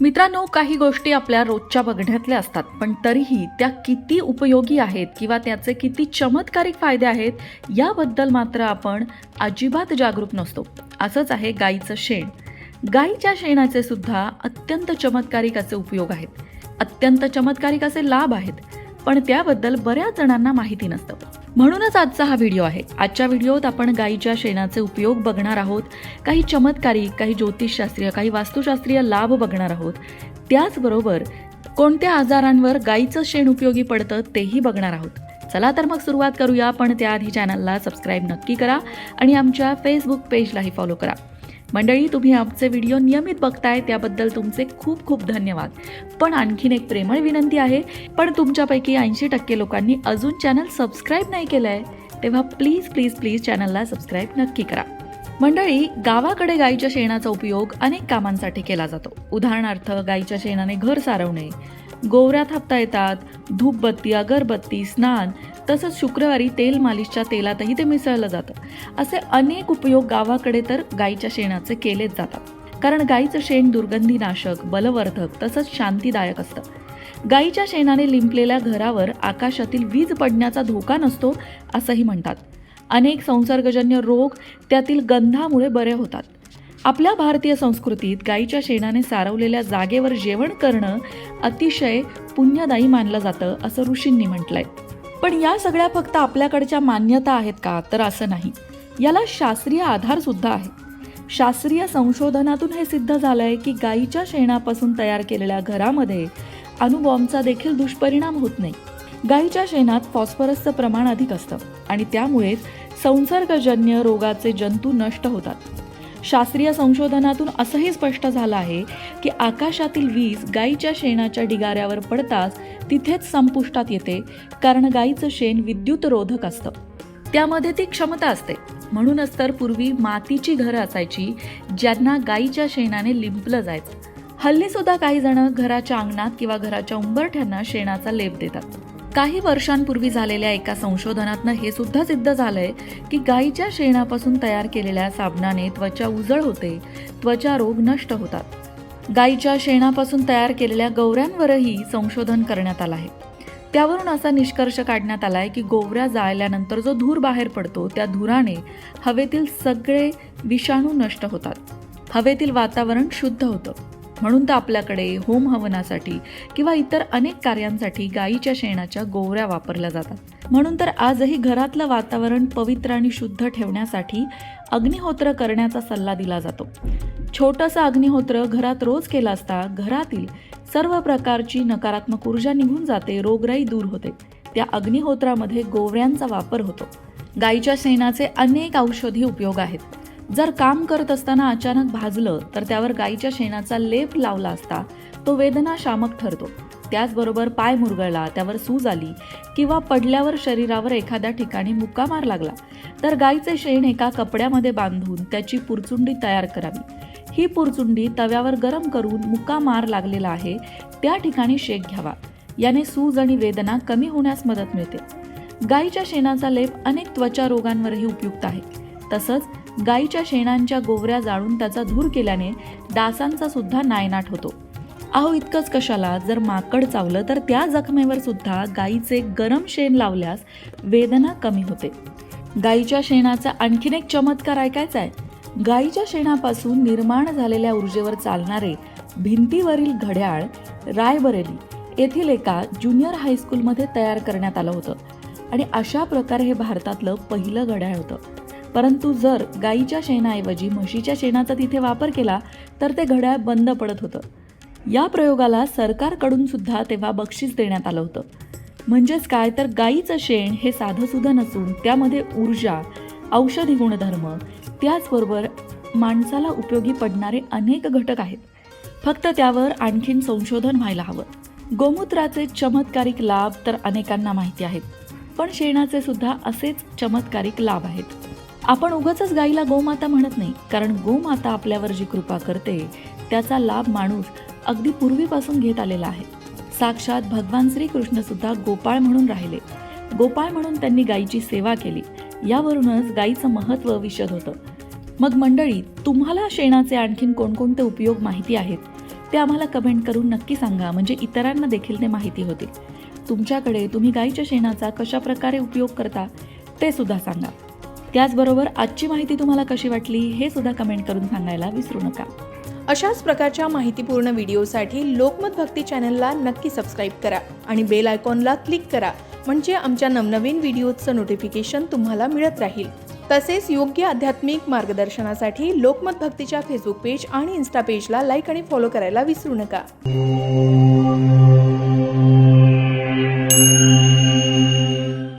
मित्रांनो काही गोष्टी आपल्या रोजच्या बघण्यातल्या असतात पण तरीही त्या किती उपयोगी आहेत किंवा त्याचे किती चमत्कारिक फायदे आहेत याबद्दल मात्र आपण अजिबात जागरूक नसतो. असंच आहे गाईचं शेण. गाईच्या शेणाचे सुद्धा अत्यंत चमत्कारिक असे उपयोग आहेत. अत्यंत चमत्कारिक असे लाभ आहेत पण त्याबद्दल बऱ्याच जणांना माहिती नसतं. म्हणूनच आजचा हा व्हिडिओ आहे. आजच्या व्हिडिओत आपण गाईच्या शेणाचे उपयोग बघणार आहोत. काही चमत्कारी काही ज्योतिषशास्त्रीय काही वास्तुशास्त्रीय लाभ बघणार आहोत. त्याचबरोबर कोणत्या आजारांवर गाईचं शेण उपयोगी पडतं तेही बघणार आहोत. चला तर मग सुरुवात करूया. पण त्याआधी चॅनलला सबस्क्राईब नक्की करा आणि आमच्या फेसबुक पेजलाही फॉलो करा. मंडळी तुम्ही आमचे व्हिडिओ नियमित बघताय त्याबद्दल तुमचे खूप खूप धन्यवाद. पण आणखीन एक प्रेमळ विनंती आहे पण तुमच्यापैकी ऐंशी टक्के लोकांनी अजून चॅनल सबस्क्राईब नाही केलं आहे तेव्हा प्लीज प्लीज प्लीज चॅनलला सबस्क्राईब नक्की करा. मंडळी गावाकडे गाईच्या शेणाचा उपयोग अनेक कामांसाठी केला जातो. उदाहरणार्थ गाईच्या शेणाने घर सारवणे गोवऱ्या थापता येतात. धूपबत्ती अगरबत्ती स्नान तसंच शुक्रवारी तेल मालिशच्या तेलातही ते मिसळलं जातं. असे अनेक उपयोग गावाकडे तर गाईच्या शेणाचे केलेच जातात. कारण गाईचं शेण दुर्गंधीनाशक बलवर्धक तसंच शांतीदायक असतं. गाईच्या शेणाने लिंपलेल्या घरावर आकाशातील वीज पडण्याचा धोका नसतो असंही म्हणतात. अनेक संसर्गजन्य रोग त्यातील गंधामुळे बरे होतात. आपल्या भारतीय संस्कृतीत गाईच्या शेणाने सारवलेल्या जागेवर जेवण करणं अतिशय पुण्यदायी मानलं जातं असं ऋषींनी म्हटलंय. पण या सगळ्या फक्त आपल्याकडच्या मान्यता आहेत का? तर असं नाही. याला शास्त्रीय आधार सुद्धा आहे. शास्त्रीय संशोधनातून हे सिद्ध झालंय की गाईच्या शेणापासून तयार केलेल्या घरामध्ये अणुबॉम्बचा देखील दुष्परिणाम होत नाही. गाईच्या शेणात फॉस्फरसचं प्रमाण अधिक असतं आणि त्यामुळेच संसर्गजन्य रोगाचे जंतू नष्ट होतात. शास्त्रीय संशोधनातून असंही स्पष्ट झालं आहे की आकाशातील वीज गाईच्या शेणाच्या ढिगाऱ्यावर पडताच तिथेच संपुष्टात येते कारण गाईचं शेण विद्युत रोधक असतं. त्यामध्ये ती क्षमता असते. म्हणूनच तर पूर्वी मातीची घरं असायची ज्यांना गाईच्या शेणाने लिंपलं जायचं. हल्ली सुद्धा काही जण घराच्या अंगणात किंवा घराच्या उंबरठ्यांना शेणाचा लेप देतात. काही वर्षांपूर्वी झालेल्या एका संशोधनातनं हे सुद्धा सिद्ध झालंय की गाईच्या शेणापासून तयार केलेल्या साबणाने त्वचा उजळ होते त्वचा रोग नष्ट होतात. गाईच्या शेणापासून तयार केलेल्या गौऱ्यांवरही संशोधन करण्यात आलं आहे. त्यावरून असा निष्कर्ष काढण्यात आलाय की गोवऱ्या जाळल्यानंतर जो धूर बाहेर पडतो त्या धुराने हवेतील सगळे विषाणू नष्ट होतात. हवेतील वातावरण शुद्ध होतं. म्हणून तर आपल्याकडे होम हवनासाठी किंवा इतर अनेक कार्यांसाठी गाईच्या शेणाच्या गोवऱ्या वापरल्या जातात. म्हणून तर आजही घरातलं वातावरण पवित्र आणि शुद्ध ठेवण्यासाठी अग्निहोत्र करण्याचा सल्ला दिला जातो. छोटंसं अग्निहोत्र घरात रोज केला असता घरातील सर्व प्रकारची नकारात्मक ऊर्जा निघून जाते रोगराई दूर होते. त्या अग्निहोत्रामध्ये गोवऱ्यांचा वापर होतो. गाईच्या शेणाचे अनेक औषधी उपयोग आहेत. जर काम करत असताना अचानक भाजलं तर त्यावर गाईच्या शेणाचा लेप लावला असता तो वेदना शामक ठरतो. त्याचबरोबर पाय मुरगळला त्यावर सूज आली किंवा पडल्यावर शरीरावर एखाद्या ठिकाणी मुक्कामार लागला तर गाईचे शेण एका कपड्यामध्ये बांधून त्याची पुरचुंडी तयार करावी. ही पुरचुंडी तव्यावर गरम करून मुक्का मार लागलेला आहे त्या ठिकाणी शेक घ्यावा. याने सूज आणि वेदना कमी होण्यास मदत मिळते. गाईच्या शेणाचा लेप अनेक त्वचा रोगांवरही उपयुक्त आहे. तसंच गाईच्या शेणांच्या गोवऱ्या जाळून त्याचा धूर केल्याने डासांचा सुद्धा नायनाट होतो. अहो इतकंच कशाला? जर माकड चावलं तर त्या जखमेवर सुद्धा गाईचे गरम शेण लावल्यास वेदना कमी होते. गाईच्या शेणाचा आणखीन एक चमत्कार ऐकायचा आहे. गाईच्या शेणापासून निर्माण झालेल्या ऊर्जेवर चालणारे भिंतीवरील घड्याळ रायबरेली येथील एका ज्युनियर हायस्कूलमध्ये तयार करण्यात आलं होतं. आणि अशा प्रकारे हे भारतातलं पहिलं घड्याळ होतं. परंतु जर गाईच्या शेणाऐवजी म्हशीच्या शेणाचा तिथे वापर केला तर ते घड्याळ बंद पडत होतं. या प्रयोगाला सरकारकडून सुद्धा तेव्हा बक्षीस देण्यात आलं होतं. म्हणजेच काय तर गाईचं शेण हे साधंसुधं नसून त्यामध्ये ऊर्जा औषधी गुणधर्म त्याचबरोबर माणसाला उपयोगी पडणारे अनेक घटक आहेत. फक्त त्यावर आणखीन संशोधन व्हायला हवं. गोमूत्राचे चमत्कारिक लाभ तर अनेकांना माहिती आहेत पण शेणाचे सुद्धा असेच चमत्कारिक लाभ आहेत. आपण उगच गाईला गोमाता म्हणत नाही कारण गोमाता आपल्यावर जी कृपा करते त्याचा लाभ माणूस अगदी पूर्वीपासून घेत आलेला आहे. साक्षात भगवान श्रीकृष्ण सुद्धा गोपाळ म्हणून राहिले. गोपाळ म्हणून त्यांनी गायीची सेवा केली. यावरूनच गायीचं महत्त्व विशद होतं. मग मंडळी तुम्हाला शेणाचे आणखीन कोणकोणते उपयोग माहिती आहेत? ते आम्हाला कमेंट करून नक्की सांगा. म्हणजे इतरांना देखील ते माहिती होतील. तुमच्याकडे तुम्ही गाईच्या शेणाचा कशा प्रकारे उपयोग करता ते सुद्धा सांगा. त्याचबरोबर आजची माहिती तुम्हाला कशी वाटली हे सुद्धा कमेंट करून सांगायला विसरू नका. अशाच प्रकारच्या माहितीपूर्ण व्हिडिओसाठी लोकमत भक्ती चॅनलला नक्की सबस्क्राईब करा आणि बेल आयकॉनला क्लिक करा म्हणजे आमच्या नवनवीन व्हिडिओचं नोटिफिकेशन तुम्हाला मिळत राहील. तसेच योग्य आध्यात्मिक मार्गदर्शनासाठी लोकमत भक्तीच्या फेसबुक पेज आणि इन्स्टा पेजला लाईक आणि फॉलो करायला विसरू नका.